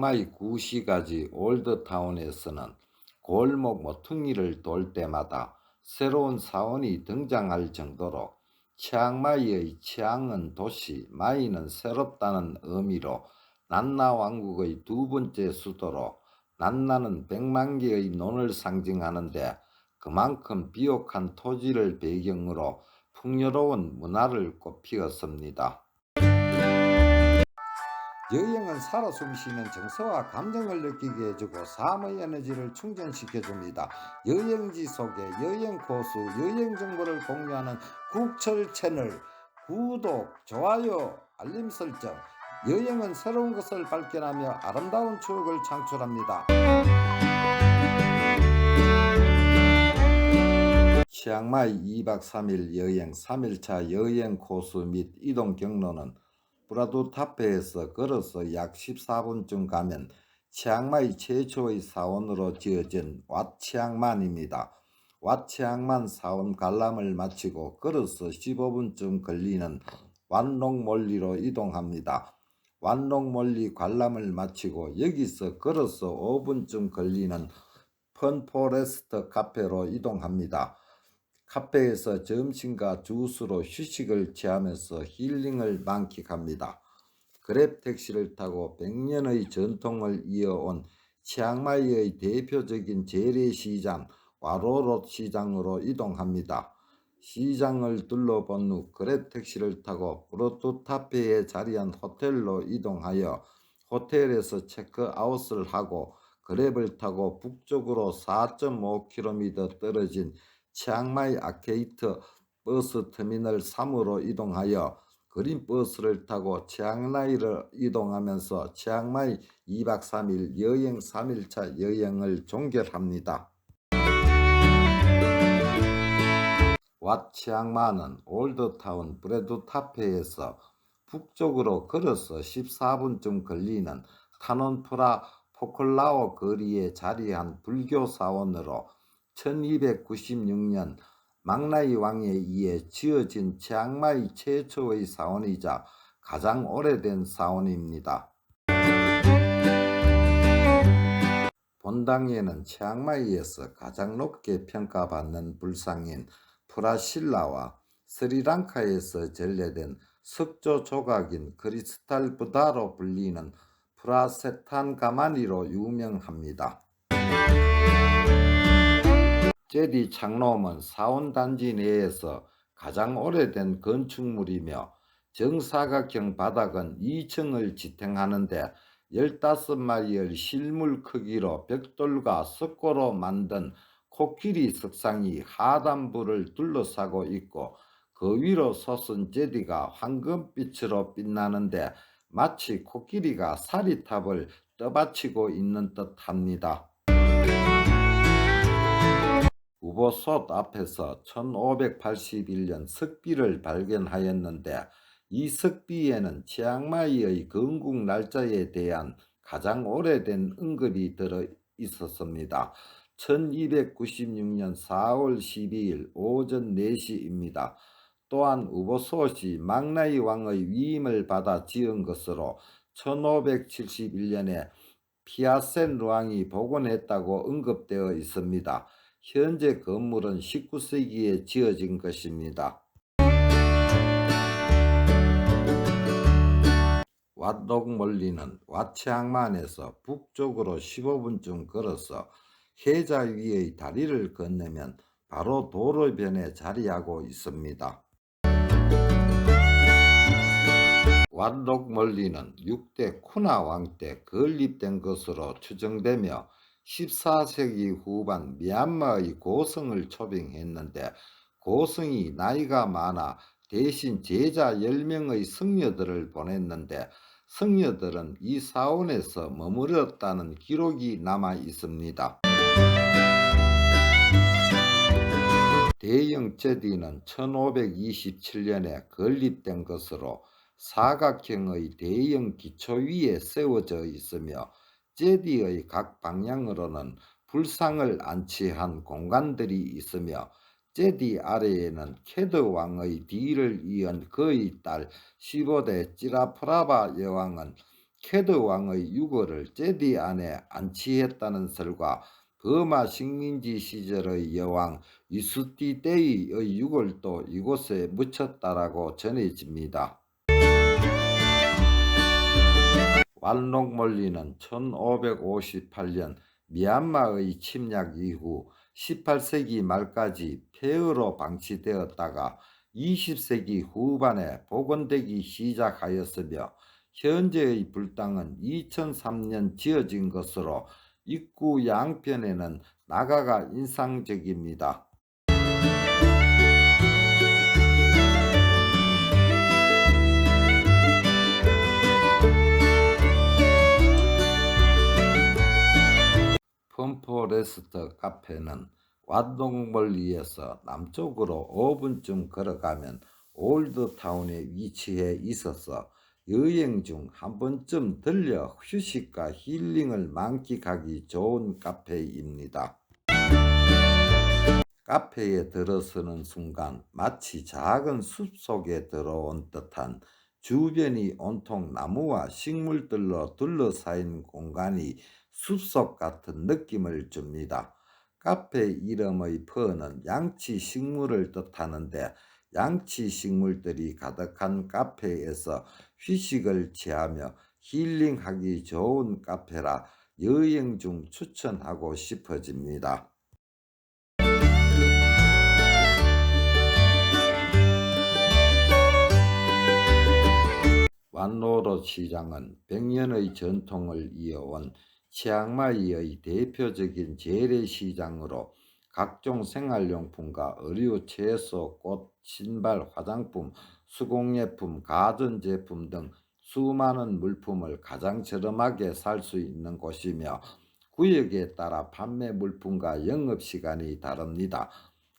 치앙마이 구시가지 올드타운에서는 골목 모퉁이를 돌 때마다 새로운 사원이 등장할 정도로 치앙마이의 치앙은 도시, 마이는 새롭다는 의미로 난나 왕국의 두 번째 수도로 난나는 백만 개의 논을 상징하는데 그만큼 비옥한 토지를 배경으로 풍요로운 문화를 꽃피웠습니다. 여행은 살아 숨쉬는 정서와 감정을 느끼게 해주고 삶의 에너지를 충전시켜줍니다. 여행지 속에 여행 코스, 여행 정보를 공유하는 국철 채널 구독, 좋아요, 알림 설정. 여행은 새로운 것을 발견하며 아름다운 추억을 창출합니다. 치앙마이 2박 3일 여행 3일차 여행 코스 및 이동 경로는 브라두타페에서 걸어서 약 14분쯤 가면 치앙마이 최초의 사원으로 지어진 왓치앙만입니다. 왓치앙만 사원 관람을 마치고 걸어서 15분쯤 걸리는 완롱몰리로 이동합니다. 완롱몰리 관람을 마치고 여기서 걸어서 5분쯤 걸리는 펀포레스트 카페로 이동합니다. 카페에서 점심과 주스로 휴식을 취하면서 힐링을 만끽합니다. 그랩 택시를 타고 100년의 전통을 이어온 치앙마이의 대표적인 재래시장 와로롯 시장으로 이동합니다. 시장을 둘러본 후 그랩 택시를 타고 브로투타페에 자리한 호텔로 이동하여 호텔에서 체크아웃을 하고 그랩을 타고 북쪽으로 4.5km 떨어진 치앙마이 아케이트 버스 터미널 3으로 이동하여 그린 버스를 타고 치앙마이를 이동하면서 치앙마이 2박 3일 여행 3일차 여행을 종결합니다. 왓 치앙마는 올드타운 브레두타페에서 북쪽으로 걸어서 14분쯤 걸리는 타논프라 포클라오 거리에 자리한 불교 사원으로 1296년 망나이 왕에 의해 지어진 치앙마이 최초의 사원이자 가장 오래된 사원입니다. 본당에는 치앙마이에서 가장 높게 평가받는 불상인 프라실라와 스리랑카에서 전래된 석조 조각인 크리스탈 부다로 불리는 프라세탄 가마니로 유명합니다. 제디 창놈은 사원단지 내에서 가장 오래된 건축물이며 정사각형 바닥은 2층을 지탱하는데 15마리의 실물 크기로 벽돌과 석고로 만든 코끼리 석상이 하단부를 둘러싸고 있고 그 위로 솟은 제디가 황금빛으로 빛나는데 마치 코끼리가 사리탑을 떠받치고 있는 듯합니다. 우보솥 앞에서 1581년 석비를 발견하였는데 이 석비에는 치앙마이의 건국 날짜에 대한 가장 오래된 언급이 들어 있었습니다. 1296년 4월 12일 오전 4시입니다. 또한 우보솥이 망나이 왕의 위임을 받아 지은 것으로 1571년에 피아센 왕이 복원했다고 언급되어 있습니다. 현재 건물은 19세기에 지어진 것입니다. 왓독몰리는 왓치앙만에서 북쪽으로 15분쯤 걸어서 해자 위의 다리를 건너면 바로 도로변에 자리하고 있습니다. 왓독몰리는 6대 쿠나 왕 때 건립된 것으로 추정되며 14세기 후반 미얀마의 고성을 초빙했는데 고성이 나이가 많아 대신 제자 10명의 승려들을 보냈는데 승려들은 이 사원에서 머무렀다는 기록이 남아 있습니다. 대형 제디는 1527년에 건립된 것으로 사각형의 대형 기초 위에 세워져 있으며 제디의 각 방향으로는 불상을 안치한 공간들이 있으며 제디 아래에는 캐드 왕의 뒤를 이은 그의 딸 15대 찌라프라바 여왕은 캐드 왕의 유골을 제디 안에 안치했다는 설과 버마 식민지 시절의 여왕 이수띠데이의 유골도 이곳에 묻혔다라고 전해집니다. 완록몰리는 1558년 미얀마의 침략 이후 18세기 말까지 폐허로 방치되었다가 20세기 후반에 복원되기 시작하였으며 현재의 불당은 2003년 지어진 것으로 입구 양편에는 나가가 인상적입니다. 펌포레스트 카페는 완동벌리에서 남쪽으로 5분쯤 걸어가면 올드타운에 위치해 있어서 여행 중 한 번쯤 들려 휴식과 힐링을 만끽하기 좋은 카페입니다. 카페에 들어서는 순간 마치 작은 숲 속에 들어온 듯한 주변이 온통 나무와 식물들로 둘러싸인 공간이 숲속 같은 느낌을 줍니다. 카페 이름의 퍼는 양치 식물을 뜻하는데 양치 식물들이 가득한 카페에서 휴식을 취하며 힐링하기 좋은 카페라 여행 중 추천하고 싶어집니다. 완로로 시장은 100년의 전통을 이어온 치앙마이의 대표적인 재래시장으로 각종 생활용품과 의류, 채소, 꽃, 신발, 화장품, 수공예품, 가전 제품 등 수많은 물품을 가장 저렴하게 살 수 있는 곳이며 구역에 따라 판매 물품과 영업시간이 다릅니다.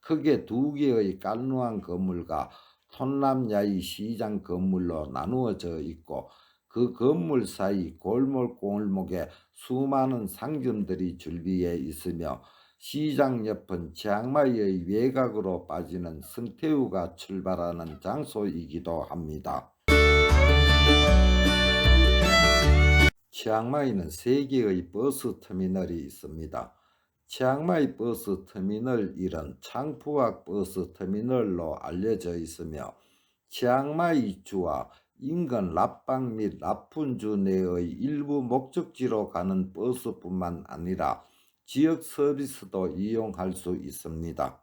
크게 두 개의 깔루한 건물과 톤남야이 시장 건물로 나누어져 있고 그 건물 사이 골목골목에 수많은 상점들이 줄비해 있으며 시장 옆은 치앙마이의 외곽으로 빠지는 성태우가 출발하는 장소이기도 합니다. 치앙마이는 세 개의 버스 터미널이 있습니다. 치앙마이 버스 터미널 1은 창푸악 버스 터미널로 알려져 있으며 치앙마이 주와 인근 라빵 및 라푼주 내의 일부 목적지로 가는 버스뿐만 아니라 지역 서비스도 이용할 수 있습니다.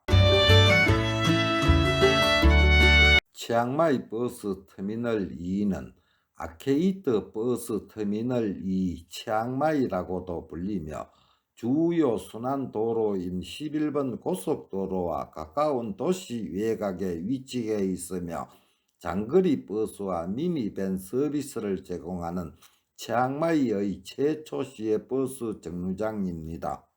치앙마이 버스 터미널 2는 아케이트 버스 터미널 2 치앙마이라고도 불리며 주요 순환도로인 11번 고속도로와 가까운 도시 외곽에 위치해 있으며 장거리 버스와 미니밴 서비스를 제공하는 치앙마이의 최초 시의 버스 정류장입니다.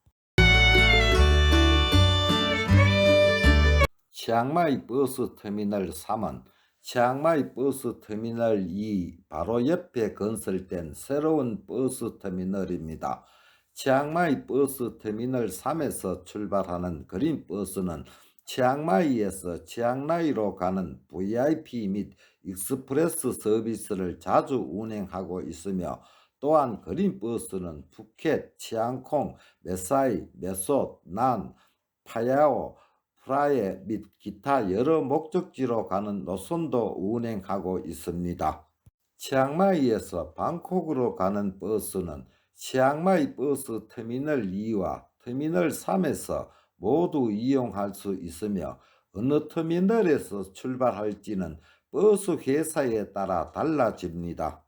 치앙마이 버스 터미널 3은 치앙마이 버스 터미널 2 바로 옆에 건설된 새로운 버스 터미널입니다. 치앙마이 버스 터미널 3에서 출발하는 그린 버스는 치앙마이에서 치앙라이로 가는 VIP 및 익스프레스 서비스를 자주 운행하고 있으며 또한 그린 버스는 푸켓, 치앙콩, 메사이, 메솥, 난, 파야오, 프라에 및 기타 여러 목적지로 가는 노선도 운행하고 있습니다. 치앙마이에서 방콕으로 가는 버스는 치앙마이 버스 터미널 2와 터미널 3에서 모두 이용할 수 있으며 어느 터미널에서 출발할지는 버스 회사에 따라 달라집니다.